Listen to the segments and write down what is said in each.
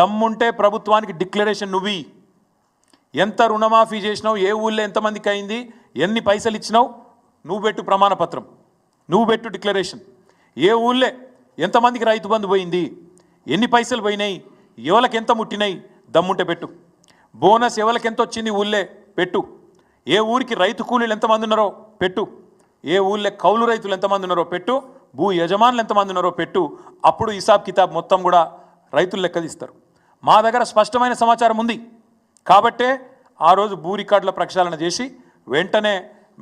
దమ్ముంటే ప్రభుత్వానికి డిక్లరేషన్ నువ్వి. ఎంత రుణమాఫీ చేసినావు ఏ ఊళ్ళో ఎంతమందికి అయింది ఎన్ని పైసలు ఇచ్చినావు నువ్వు పెట్టు ప్రమాణ పత్రం నువ్వు పెట్టు డిక్లరేషన్. ఏ ఊళ్ళే ఎంతమందికి రైతు బంధు పోయింది ఎన్ని పైసలు పోయినాయి ఎవరికి ఎంత ముట్టినాయి దమ్ముంటే పెట్టు. బోనస్ ఎవరికి ఎంత వచ్చింది ఊళ్ళే పెట్టు. ఏ ఊరికి రైతు కూలీలు ఎంతమంది ఉన్నారో పెట్టు. ఏ ఊళ్ళో కౌలు రైతులు ఎంతమంది ఉన్నారో పెట్టు. భూ యజమానులు ఎంతమంది ఉన్నారో పెట్టు. అప్పుడు హిసాబ్ కితాబ్ మొత్తం కూడా రైతులు లెక్కదిస్తారు మా దగ్గర స్పష్టమైన సమాచారం ఉంది. కాబట్టే ఆ రోజు భూ రికార్డుల ప్రక్షాళన చేసి వెంటనే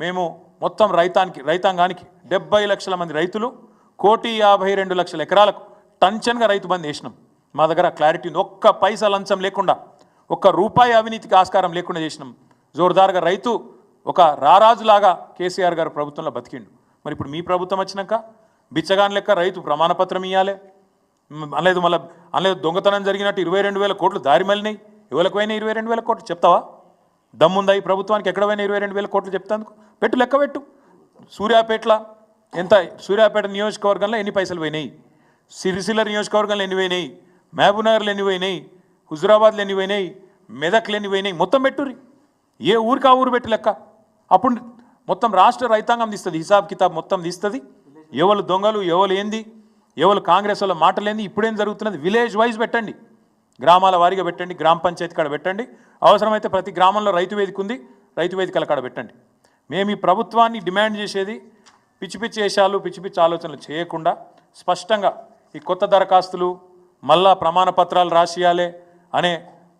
మేము మొత్తం రైతానికి రైతాంగానికి డెబ్బై లక్షల మంది రైతులు కోటి యాభై రెండు లక్షల ఎకరాలకు టంచన్గా రైతు బంద్ వేసినాం. మా దగ్గర క్లారిటీ ఉంది. ఒక్క పైసా లంచం లేకుండా ఒక్క రూపాయి అవినీతికి ఆస్కారం లేకుండా చేసినాం. జోరుదారుగా రైతు ఒక రారాజులాగా కేసీఆర్ గారు ప్రభుత్వంలో బతికిండు. మరి ఇప్పుడు మీ ప్రభుత్వం వచ్చినాక బిచ్చగాని లెక్క రైతు ప్రమాణపత్రం ఇవ్వాలి అనలేదు మళ్ళీ అనలేదు దొంగతనం జరిగినట్టు ఇరవై రెండు వేల కోట్లు దారి మళ్ళినాయి. ఎవరికి పోయినా ఇరవై రెండు వేల కోట్లు చెప్తావా? దమ్ముందా ఈ ప్రభుత్వానికి? ఎక్కడ పోయినా ఇరవై రెండు వేల కోట్లు చెప్తాందుకు? పెట్టు లెక్క పెట్టు. సూర్యాపేటల ఎంత సూర్యాపేట నియోజకవర్గంలో ఎన్ని పైసలు పోయినాయి? సిరిసిల్ల నియోజకవర్గంలో ఎన్ని పోయినాయి? మహబూబ్నగర్లో ఎన్ని పోయినాయి? హుజురాబాద్లో ఎన్ని పోయినాయి? మెదక్లు ఎన్ని పోయినాయి? మొత్తం పెట్టుర్రి. ఏ ఊరికి ఆ ఊరు పెట్టు లెక్క. అప్పుడు మొత్తం రాష్ట్ర రైతాంగం తీస్తుంది హిసాబ్ కితాబ్ మొత్తం తీస్తుంది. ఎవరు దొంగలు ఎవరు ఏంది? ఎవరు కాంగ్రెస్ వాళ్ళ మాటలేంది? ఇప్పుడేం జరుగుతున్నది? విలేజ్ వైజ్ పెట్టండి. గ్రామాల వారీగా పెట్టండి. గ్రామ పంచాయతీ కాడ పెట్టండి. అవసరమైతే ప్రతి గ్రామంలో రైతు వేదిక ఉంది. రైతు వేదికల కాడ పెట్టండి. మేము ఈ ప్రభుత్వాన్ని డిమాండ్ చేసేది పిచ్చి పిచ్చి వేషాలు పిచ్చి పిచ్చి ఆలోచనలు చేయకుండా స్పష్టంగా ఈ కొత్త దరఖాస్తులు మళ్ళా ప్రమాణ పత్రాలు రాసియాలే అనే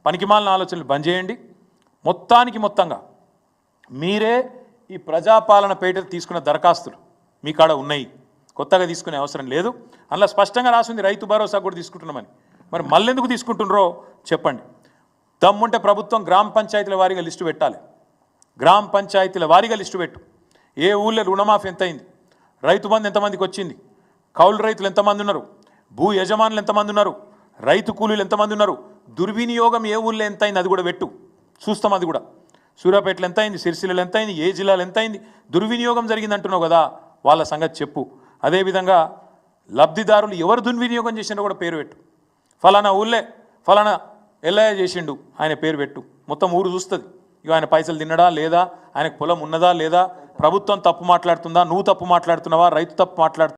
పనికిమాలిన ఆలోచనలు బంద్ చేయండి. మొత్తానికి మొత్తంగా మీరే ఈ ప్రజాపాలన పేట తీసుకున్న దరఖాస్తులు మీ కాడ ఉన్నాయి. కొత్తగా తీసుకునే అవసరం లేదు. అందులో స్పష్టంగా రాసింది రైతు భరోసా కూడా తీసుకుంటున్నామని. మరి మళ్ళెందుకు తీసుకుంటున్నారో చెప్పండి. దమ్ముంటే ప్రభుత్వం గ్రామ పంచాయతీల వారీగా లిస్టు పెట్టాలి. గ్రామ పంచాయతీల వారీగా లిస్టు పెట్టు. ఏ ఊళ్ళో రుణమాఫీ ఎంత అయింది రైతు బంధు ఎంతమందికి వచ్చింది? కౌలు రైతులు ఎంతమంది ఉన్నారు? భూ యజమానులు ఎంతమంది ఉన్నారు? రైతు కూలీలు ఎంతమంది ఉన్నారు? దుర్వినియోగం ఏ ఊళ్ళో ఎంత అయింది అది కూడా పెట్టు. చూస్తాం అది కూడా. సూర్యాపేటలు ఎంత అయింది సిరిసిల్లలు ఎంత అయింది ఏ జిల్లాలో ఎంత అయింది దుర్వినియోగం జరిగింది అంటున్నావు కదా వాళ్ళ సంగతి చెప్పు. అదేవిధంగా లబ్ధిదారులు ఎవరు దుర్వినియోగం చేసినా కూడా పేరు పెట్టు. ఫలానా ఊళ్ళే ఫలానా ఎల్లయ్య చేసిండు ఆయన పేరు పెట్టు. మొత్తం ఊరు చూస్తుంది. ఇక ఆయన పైసలు తిన్నడా లేదా? ఆయనకు పొలం ఉన్నదా లేదా? ప్రభుత్వం తప్పు మాట్లాడుతుందా? నువ్వు తప్పు మాట్లాడుతున్నావా? రైతు తప్పు మాట్లాడుతు